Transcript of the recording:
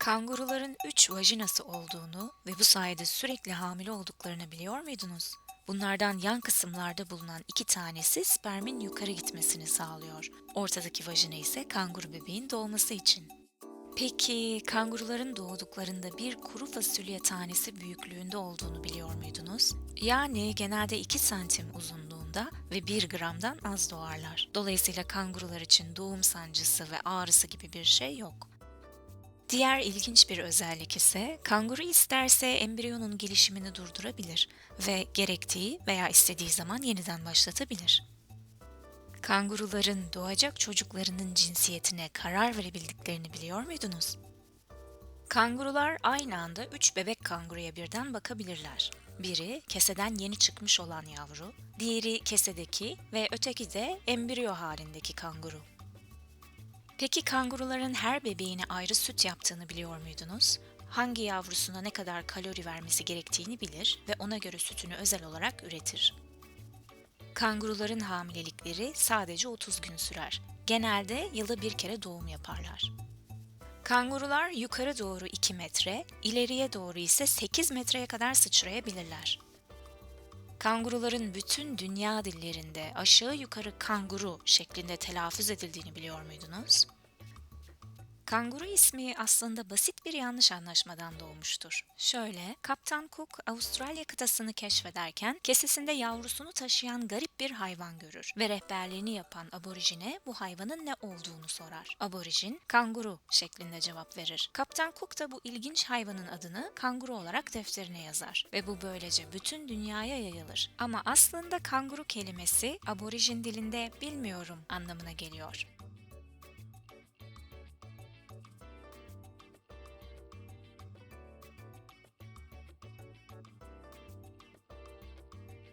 Kanguruların 3 vajinası olduğunu ve bu sayede sürekli hamile olduklarını biliyor muydunuz? Bunlardan yan kısımlarda bulunan iki tanesi spermin yukarı gitmesini sağlıyor. Ortadaki vajina ise kanguru bebeğin doğması için. Peki kanguruların doğduklarında bir kuru fasulye tanesi büyüklüğünde olduğunu biliyor muydunuz? Yani genelde 2 santim uzunluğunda ve 1 gramdan az doğarlar. Dolayısıyla kangurular için doğum sancısı ve ağrısı gibi bir şey yok. Diğer ilginç bir özellik ise kanguru isterse embriyonun gelişimini durdurabilir ve gerektiği veya istediği zaman yeniden başlatabilir. Kanguruların doğacak çocuklarının cinsiyetine karar verebildiklerini biliyor muydunuz? Kangurular aynı anda 3 bebek kanguruya birden bakabilirler. Biri keseden yeni çıkmış olan yavru, diğeri kesedeki ve öteki de embriyo halindeki kanguru. Peki kanguruların her bebeğine ayrı süt yaptığını biliyor muydunuz? Hangi yavrusuna ne kadar kalori vermesi gerektiğini bilir ve ona göre sütünü özel olarak üretir. Kanguruların hamilelikleri sadece 30 gün sürer. Genelde yılda bir kere doğum yaparlar. Kangurular yukarı doğru 2 metre, ileriye doğru ise 8 metreye kadar sıçrayabilirler. Kanguruların bütün dünya dillerinde aşağı yukarı kanguru şeklinde telaffuz edildiğini biliyor muydunuz? Kanguru ismi aslında basit bir yanlış anlaşmadan doğmuştur. Şöyle, Kaptan Cook Avustralya kıtasını keşfederken kesesinde yavrusunu taşıyan garip bir hayvan görür ve rehberliğini yapan aborijine bu hayvanın ne olduğunu sorar. Aborijin, kanguru şeklinde cevap verir. Kaptan Cook da bu ilginç hayvanın adını kanguru olarak defterine yazar ve bu böylece bütün dünyaya yayılır. Ama aslında kanguru kelimesi aborijin dilinde bilmiyorum anlamına geliyor.